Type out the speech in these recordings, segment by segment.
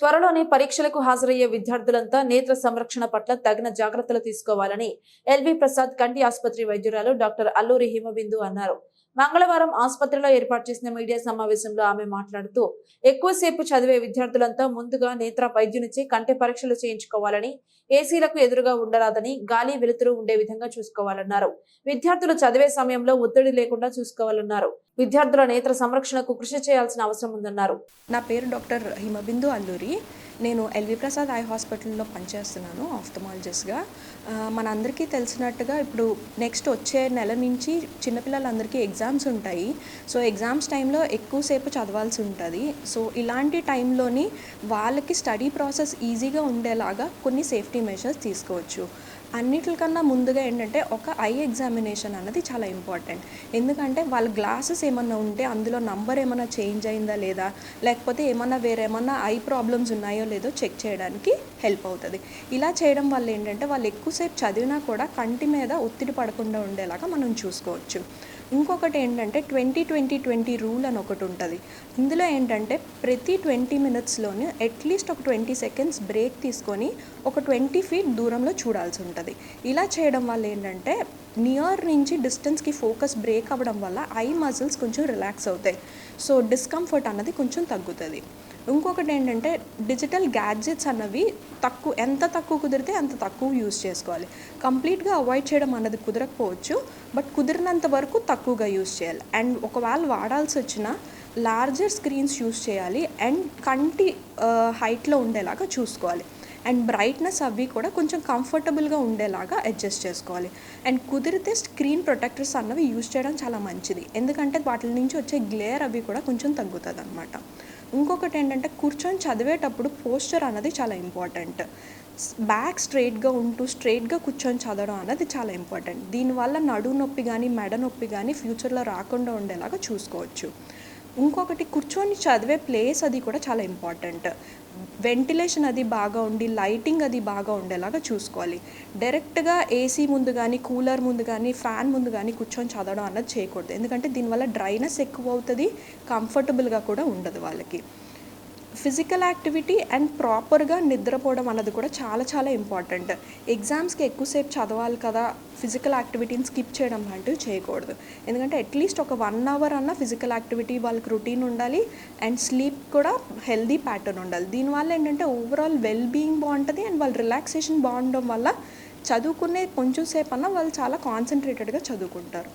త్వరలోనే పరీక్షలకు హాజరయ్యే విద్యార్థులంతా నేత్ర సంరక్షణ పట్ల తగిన జాగ్రత్తలు తీసుకోవాలని ఎల్వి ప్రసాద్ కంటి ఆసుపత్రి వైద్యురాలు డాక్టర్ అల్లూరి హిమబిందు అన్నారు. మంగళవారం ఆసుపత్రిలో ఏర్పాటు చేసిన మీడియా సమావేశంలో ఆమె మాట్లాడుతూ ఎక్కువసేపు చదివే విద్యార్థులంతా ముందుగా నేత్ర వైద్యునిచ్చి కంటి పరీక్షలు చేయించుకోవాలని ఏసీలకు ఎదురుగా ఉండరాదని గాలి వెలుతురు ఉండే విధంగా చూసుకోవాలన్నారు. విద్యార్థులు చదివే సమయంలో ఒత్తిడి లేకుండా చూసుకోవాలన్నారు. విద్యార్థుల నేత్ర సంరక్షణకు కృషి చేయాల్సిన అవసరం ఉందన్నారు. నా పేరు డాక్టర్ హిమబిందు అల్లూరి. నేను ఎల్వి ప్రసాద్ ఐ హాస్పిటల్లో పనిచేస్తున్నాను ఆఫ్థమాలజిస్ట్గా. మనందరికీ తెలిసినట్టుగా ఇప్పుడు నెక్స్ట్ వచ్చే నెల నుంచి చిన్నపిల్లలందరికీ ఎగ్జామ్స్ ఉంటాయి. సో ఎగ్జామ్స్ టైంలో ఎక్కువసేపు చదవాల్సి ఉంటుంది. సో ఇలాంటి టైంలోని వాళ్ళకి స్టడీ ప్రాసెస్ ఈజీగా ఉండేలాగా కొన్ని సేఫ్టీ మెషర్స్ తీసుకోవచ్చు. అన్నిటికన్నా ముందుగా ఏంటంటే ఒక ఐ ఎగ్జామినేషన్ అన్నది చాలా ఇంపార్టెంట్. ఎందుకంటే వాళ్ళ గ్లాసెస్ ఏమన్నా ఉంటే అందులో నంబర్ ఏమైనా చేంజ్ అయిందా లేదా? లేకపోతే ఏమన్నా వేరేమన్నా ఐ ప్రాబ్లమ్స్ ఉన్నాయో లేదో చెక్ చేయడానికి హెల్ప్ అవుతుంది. ఇలా చేయడం వల్ల ఏంటంటే వాళ్ళు ఎక్కువసేపు చదివినా కూడా కంటి మీద ఒత్తిడి పడకుండా ఉండేలాగా మనం చూసుకోవచ్చు. ఇంకొకటి ఏంటంటే ట్వంటీ ట్వంటీ ట్వంటీ రూల్ అని ఒకటి ఉంటుంది. ఇందులో ఏంటంటే ప్రతి ట్వంటీ మినిట్స్లోనే అట్లీస్ట్ ఒక ట్వంటీ సెకండ్స్ బ్రేక్ తీసుకొని ఒక ట్వంటీ ఫీట్ దూరంలో చూడాల్సి ఉంటుంది. ఇలా చేయడం వల్ల ఏంటంటే నియర్ నుంచి డిస్టెన్స్కి ఫోకస్ బ్రేక్ అవ్వడం వల్ల ఐ మజిల్స్ కొంచెం రిలాక్స్ అవుతాయి. సో డిస్కంఫర్ట్ అన్నది కొంచెం తగ్గుతుంది. ఇంకొకటి ఏంటంటే డిజిటల్ గ్యాడ్జెట్స్ అన్నవి తక్కువ ఎంత తక్కువ కుదిరితే అంత తక్కువ యూజ్ చేసుకోవాలి. కంప్లీట్గా అవాయిడ్ చేయడం అన్నది కుదరకపోవచ్చు బట్ కుదిరినంత వరకు తక్కువగా యూస్ చేయాలి. అండ్ ఒకవేళ వాడాల్సి వచ్చినా లార్జర్ స్క్రీన్స్ యూస్ చేయాలి. అండ్ కంటి హైట్లో ఉండేలాగా చూసుకోవాలి. అండ్ బ్రైట్నెస్ అవి కూడా కొంచెం కంఫర్టబుల్గా ఉండేలాగా అడ్జస్ట్ చేసుకోవాలి. అండ్ కుదిరితే స్క్రీన్ ప్రొటెక్టర్స్ అన్నవి యూజ్ చేయడం చాలా మంచిది. ఎందుకంటే వాటి నుంచి వచ్చే గ్లేర్ అవి కూడా కొంచెం తగ్గుతుంది అనమాట ఇంకొకటి ఏంటంటే కూర్చొని చదివేటప్పుడు పోస్చర్ అన్నది చాలా ఇంపార్టెంట్ బ్యాక్ స్ట్రైట్గా ఉంటూ స్ట్రైట్గా కూర్చొని చదవడం అన్నది చాలా ఇంపార్టెంట్ దీనివల్ల నడుము నొప్పి కానీ మెడ నొప్పి కానీ ఫ్యూచర్లో రాకుండా ఉండేలాగా చూసుకోవచ్చు. ఇంకొకటి కూర్చొని చదివే ప్లేస్ అది కూడా చాలా ఇంపార్టెంట్ వెంటిలేషన్ అది బాగా ఉండి లైటింగ్ అది బాగా ఉండేలాగా చూసుకోవాలి. డైరెక్ట్గా ఏసీ ముందు కానీ కూలర్ ముందు కానీ ఫ్యాన్ ముందు కానీ కూర్చొని చదవడం అన్నది చేయకూడదు. ఎందుకంటే దీనివల్ల డ్రైనెస్ ఎక్కువ అవుతుంది కంఫర్టబుల్గా కూడా ఉండదు వాళ్ళకి. ఫిజికల్ యాక్టివిటీ అండ్ ప్రాపర్గా నిద్రపోవడం అన్నది కూడా చాలా చాలా ఇంపార్టెంట్. ఎగ్జామ్స్కి ఎక్కువసేపు చదవాలి కదా ఫిజికల్ యాక్టివిటీని స్కిప్ చేయడం లాంటివి చేయకూడదు. ఎందుకంటే అట్లీస్ట్ ఒక వన్ అవర్ అన్న ఫిజికల్ యాక్టివిటీ వాళ్ళకి రొటీన్ ఉండాలి అండ్ స్లీప్ కూడా హెల్దీ ప్యాటర్న్ ఉండాలి. దీనివల్ల ఏంటంటే ఓవరాల్ వెల్ బీయింగ్ బాగుంటుంది అండ్ వాళ్ళు రిలాక్సేషన్ బాగుండడం వల్ల చదువుకునే కొంచెం సేపు అన్న వాళ్ళు చాలా కాన్సన్ట్రేటెడ్గా చదువుకుంటారు.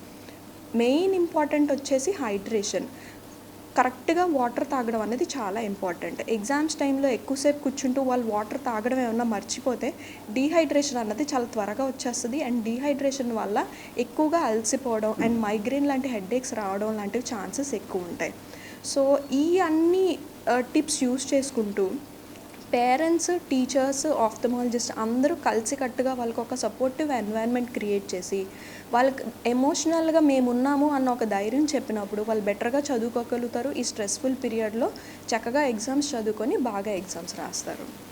మెయిన్ ఇంపార్టెంట్ వచ్చేసి హైడ్రేషన్. కరెక్ట్గా వాటర్ తాగడం అనేది చాలా ఇంపార్టెంట్. ఎగ్జామ్స్ టైంలో ఎక్కువసేపు కూర్చుంటూ వాళ్ళు వాటర్ తాగడం ఏమన్నా మర్చిపోతే డీహైడ్రేషన్ అన్నది చాలా త్వరగా వచ్చేస్తుంది. అండ్ డీహైడ్రేషన్ వల్ల ఎక్కువగా అలసిపోవడం అండ్ మైగ్రేన్ లాంటి హెడేక్స్ రావడం లాంటివి ఛాన్సెస్ ఎక్కువ ఉంటాయి సో ఈ అన్ని టిప్స్ యూస్ చేసుకుంటూ పేరెంట్స్ టీచర్స్ ఆఫ్థమాలజిస్ట్ అందరూ కలిసికట్టుగా వాళ్ళకి ఒక సపోర్టివ్ ఎన్వైరన్మెంట్ క్రియేట్ చేసి వాళ్ళకి ఎమోషనల్గా మేమున్నాము అన్న ఒక ధైర్యం చెప్పినప్పుడు వాళ్ళు బెటర్గా చదువుకోగలుగుతారు. ఈ స్ట్రెస్ఫుల్ పీరియడ్లో చక్కగా ఎగ్జామ్స్ చదువుకొని బాగా ఎగ్జామ్స్ రాస్తారు.